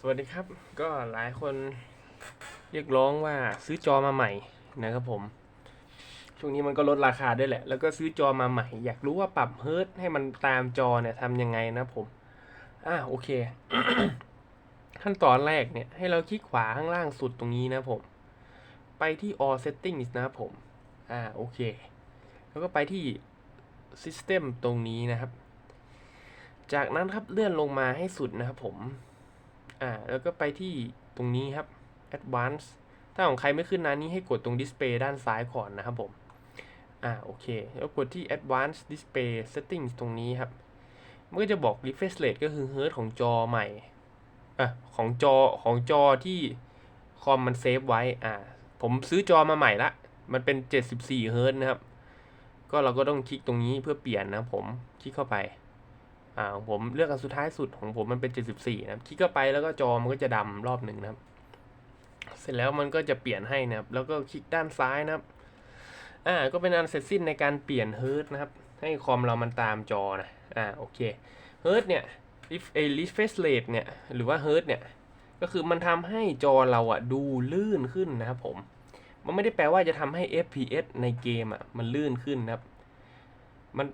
สวัสดีครับ ก็หลายคนเรียกร้องว่าซื้อจอมาใหม่นะครับผม ช่วงนี้มันก็ลดราคาด้วยแหละ แล้วก็ซื้อจอมาใหม่ อยากรู้ว่าปรับเฮิร์ตให้มันตามจอเนี่ยทำยังไงนะผม อ่าโอเค ขั้นตอนแรกเนี่ย ให้เราคลิกขวาข้างล่างสุดตรงนี้นะผม ไปที่ all settings นะผม อ่าโอเค แล้วก็ไปที่ system ตรงนี้นะครับ จากนั้นครับเลื่อนลงมาให้สุดนะครับผม อ่าแล้วก็ไปที่ตรงนี้ครับ advance ถ้าของใครไม่ขึ้นน้านี้ให้กดตรง display ด้านซ้ายก่อนนะครับผมอ่าโอเค แล้วกดที่ advanced display settings ตรงนี้ครับ มันก็จะบอก refresh rate ก็คือ hertz ของจอใหม่อะของจอของจอที่คอมมันเซฟไว้อ่าผมซื้อจอมาใหม่ละ มันเป็น 74เฮิร์ตนะครับ ก็เราก็ต้องคลิกตรงนี้เพื่อเปลี่ยนนะผม คลิกเข้าไป อ่าผมเลือกอันสุดท้ายสุดของผมมันเป็น 74 นะครับคลิกเข้าไปแล้วก็จอมันก็จะดำรอบหนึ่งนะครับ เสร็จแล้วมันก็จะเปลี่ยนให้นะครับ แล้วก็คลิกด้านซ้ายนะครับอ่าก็เป็นอันเสร็จสิ้นในการเปลี่ยนเฮิร์ตนะครับ ให้คอมเรามันตามจอนะอ่าโอเคเฮิร์ตเนี่ย ref- เอ refresh rate เนี่ยหรือว่าเฮิร์ตเนี่ยก็คือมันทำให้จอเราอะดูลื่นขึ้นนะครับผม มันไม่ได้แปลว่าจะทำให้ FPS ในเกมอะมันลื่นขึ้นนะครับ มัน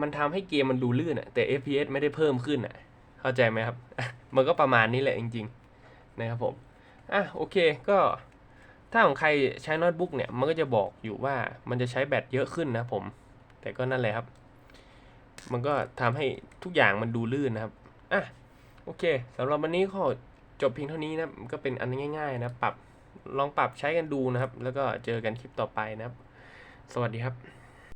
มันทำให้เกมมันดูลื่นอะแต่ FPS ไม่ได้เพิ่มขึ้นอะเข้าใจไหมครับ มันก็ประมาณนี้แหละจริงๆนะครับผมอะโอเคก็ถ้าของใครใช้โน้ตบุ๊กเนี่ยมันก็จะบอกอยู่ว่ามันจะใช้แบตเยอะขึ้นนะผม แต่ก็นั่นแหละครับ มันก็ทำให้ทุกอย่างมันดูลื่นนะครับอะโอเคสำหรับวันนี้ก็จบเพียงเท่านี้นะก็เป็นอันง่ายๆนะปรับลองปรับใช้กันดูนะครับ แล้วก็เจอกันคลิปต่อไปนะครับ สวัสดีครับ